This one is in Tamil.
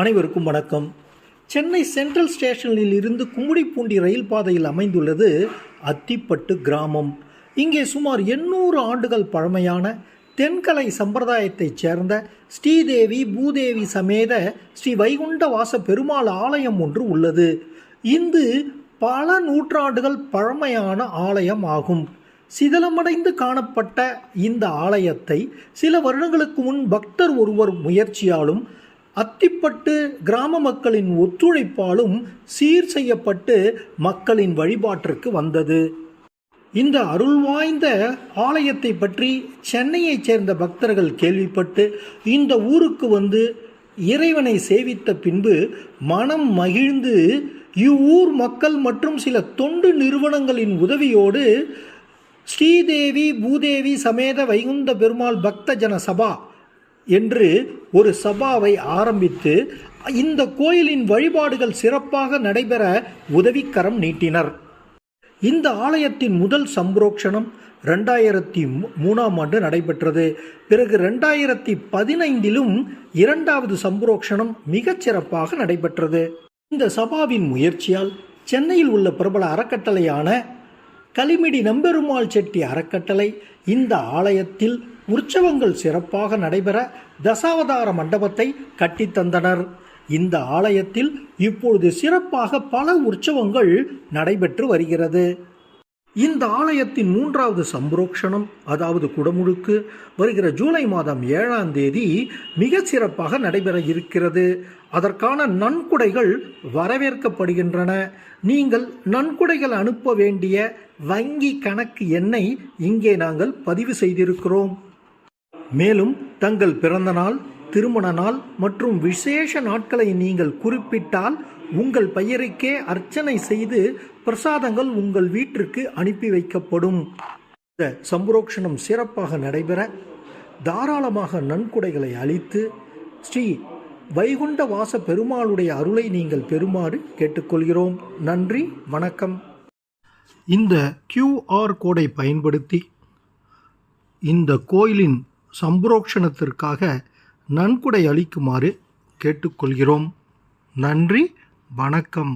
அனைவருக்கும் வணக்கம். சென்னை சென்ட்ரல் ஸ்டேஷனில் இருந்து கும்முடிப்பூண்டி ரயில் பாதையில் அமைந்துள்ளது அத்திப்பட்டு கிராமம். இங்கே சுமார் எண்ணூறு ஆண்டுகள் பழமையான தென்கலை சம்பிரதாயத்தைச் சேர்ந்த ஸ்ரீதேவி பூதேவி சமேத ஸ்ரீ வைகுண்ட வாச பெருமாள் ஆலயம் ஒன்று உள்ளது. இந்து பல நூற்றாண்டுகள் பழமையான ஆலயம் ஆகும். சிதலமடைந்து காணப்பட்ட இந்த ஆலயத்தை சில வருடங்களுக்கு முன் பக்தர் ஒருவர் முயற்சியாலும் அத்திப்பட்டு கிராம மக்களின் ஒத்துழைப்பாலும் சீர் செய்யப்பட்டு மக்களின் வழிபாட்டிற்கு வந்தது. இந்த அருள் வாய்ந்த ஆலயத்தை பற்றி சென்னையைச் சேர்ந்த பக்தர்கள் கேள்விப்பட்டு இந்த ஊருக்கு வந்து இறைவனை சேவித்த பின்பு மனம் மகிழ்ந்து இவ்வூர் மக்கள் மற்றும் சில தொண்டு நிறுவனங்களின் உதவியோடு ஸ்ரீதேவி பூதேவி சமேத வைகுந்த பெருமாள் பக்த ஜன சபா என்று ஒரு சபாவை ஆரம்பித்து இந்த கோயிலின் வழிபாடுகள் சிறப்பாக நடைபெற உதவிக்கரம் நீட்டினர். இந்த ஆலயத்தின் முதல் சம்பரோக்ஷணம் ரெண்டாயிரத்தி மூணாம் ஆண்டு நடைபெற்றது. பிறகு ரெண்டாயிரத்தி பதினைந்திலும் இரண்டாவது சம்பரோக்ஷணம் மிகச் சிறப்பாக நடைபெற்றது. இந்த சபாவின் முயற்சியால் சென்னையில் உள்ள பிரபல அறக்கட்டளையான கலிமிடி நம்பெருமாள் செட்டி அறக்கட்டளை இந்த ஆலயத்தில் உற்சவங்கள் சிறப்பாக நடைபெற தசாவதார மண்டபத்தை கட்டித்தந்தனர் இந்த ஆலயத்தில் இப்பொழுது சிறப்பாக பல உற்சவங்கள் நடைபெற்று வருகிறது. இந்த ஆலயத்தின் மூன்றாவது சம்பரோக்ஷணம் அதாவது குடமுழுக்கு வருகிற ஜூலை மாதம் ஏழாம் தேதி மிக சிறப்பாக நடைபெற இருக்கிறது. அதற்கான நன்கொடைகள் வரவேற்கப்படுகின்றன. நீங்கள் நன்கொடைகள் அனுப்ப வேண்டிய வங்கி கணக்கு எண்ணை இங்கே நாங்கள் பதிவு செய்திருக்கிறோம். மேலும் தங்கள் பிறந்த நாள் திருமண நாள் மற்றும் விசேஷ நாட்களை நீங்கள் குறிப்பிட்டால் உங்கள் பெயருக்கே அர்ச்சனை செய்து பிரசாதங்கள் உங்கள் வீட்டிற்கு அனுப்பி வைக்கப்படும். இந்த சம்புரோக்ஷணம் சிறப்பாக நடைபெற தாராளமாக நன்கொடைகளை அளித்து ஸ்ரீ வைகுண்ட வாச பெருமாளுடைய அருளை நீங்கள் பெறுமாறு கேட்டுக்கொள்கிறோம். நன்றி வணக்கம். இந்த கியூஆர் கோடை பயன்படுத்தி இந்த கோயிலின் சம்புரோக்ஷணத்திற்காக நன்கொடை அளிக்குமாறு கேட்டுக்கொள்கிறோம். நன்றி வணக்கம்.